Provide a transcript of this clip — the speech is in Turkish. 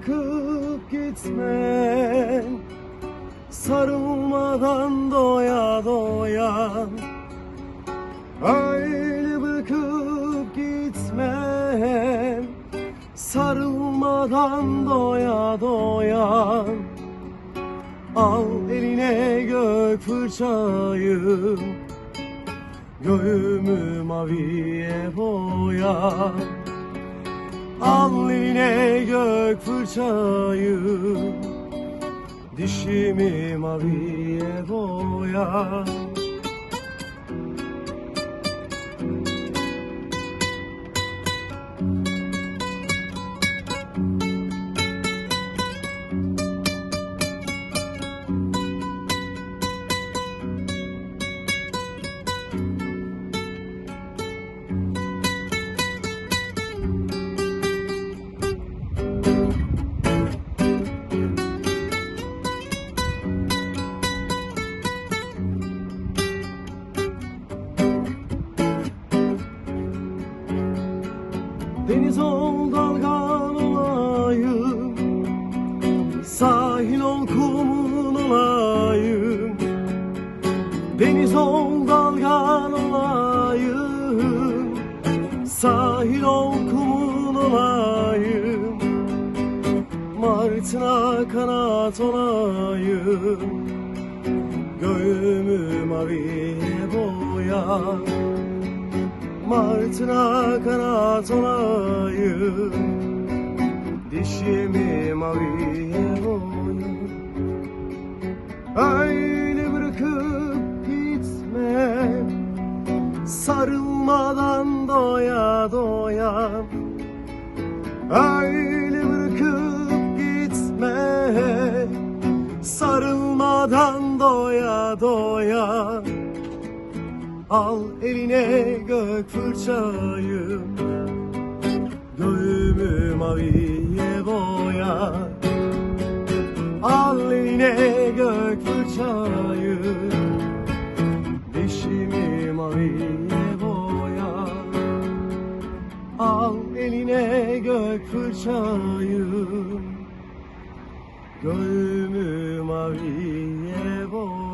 bırakıp gitme Sarılmadan doya doya Öyle bırakıp gitme Sarılmadan doya doya Al eline gök fırçayı Göğümü maviye boya Al eline gök fırçayı. Dişimi maviye boya Deniz ol dalgan olayım Sahil ol kumun olayım Deniz ol dalgan olayım Sahil ol kumun olayım Martına kanat olayım Göğümü maviye boya Martına kanat olayım. Dişimi maviye boyayım. Öyle bırakıp gitme Sarılmadan doya doya. Öyle bırakıp gitme Sarılmadan doya doya Al eline gök fırçayı Göğümü maviye boya. Al eline gök fırçayı Dişimi maviye boya. Al eline gök fırçayı Göğümü maviye boya